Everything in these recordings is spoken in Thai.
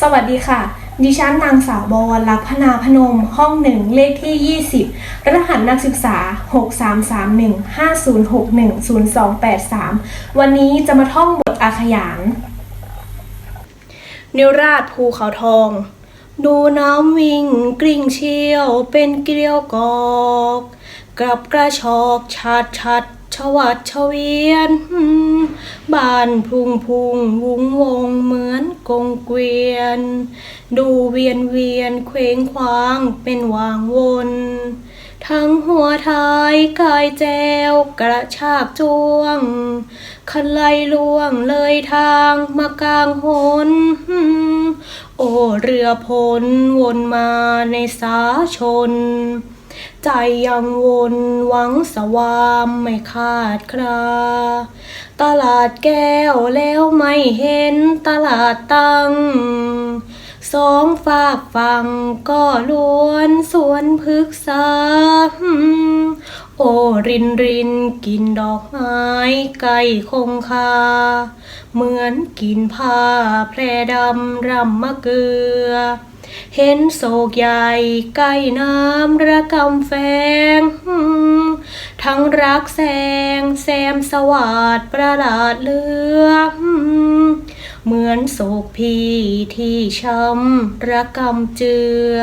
สวัสดีค่ะ ดิฉันนางสาวบวรลักษณ์พนาพนม ห้องหนึ่งเลขที่ 20 รหัสนักศึกษา 633150610283 วันนี้จะมาท่องบทอาขยานเนิราชภูเขาทอง ดูน้ำวิ่งกริ่งเชี่ยวเป็นเกลียวกอก กลับกระชอกชัดชัด ชวัดชเวียนบ้านพุงพุงวุงวงเหมือนกงเกวียน ดูเวียนเวียนเคว้งคว้างเป็นวางวน ทั้งหัวท้ายกายแจวกระชากจ้วงคันไลล่วงเลยทางมากลางหนโอเรือพลวนมาในสาชน ใจยังวนหวังสวามไม่ขาดครา ตลาดแก้วแล้วไม่เห็นตลาดตังสองฝากฟังก็ล้วนสวนพฤกษา โอรินรินกินดอกไม้ไก่คงคา เหมือนกินผ้าแพรดำรำมะเกลือ เห็นโศกใหญ่ใกล้น้ำระกำแฝงทั้งรักแสงแซมสวัสดประหลาดเลือ เหมือนโศกพีที่ช้ำระกำเจือ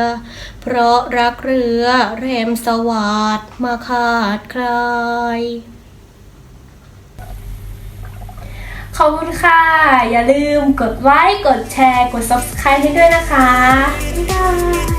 เพราะรักเรือแรมสวัสดมาขาดใครขอบคุณค่ะ อย่าลืมกดไลค์ กดแชร์ กด subscribe ให้ด้วยนะคะบ๊ายบาย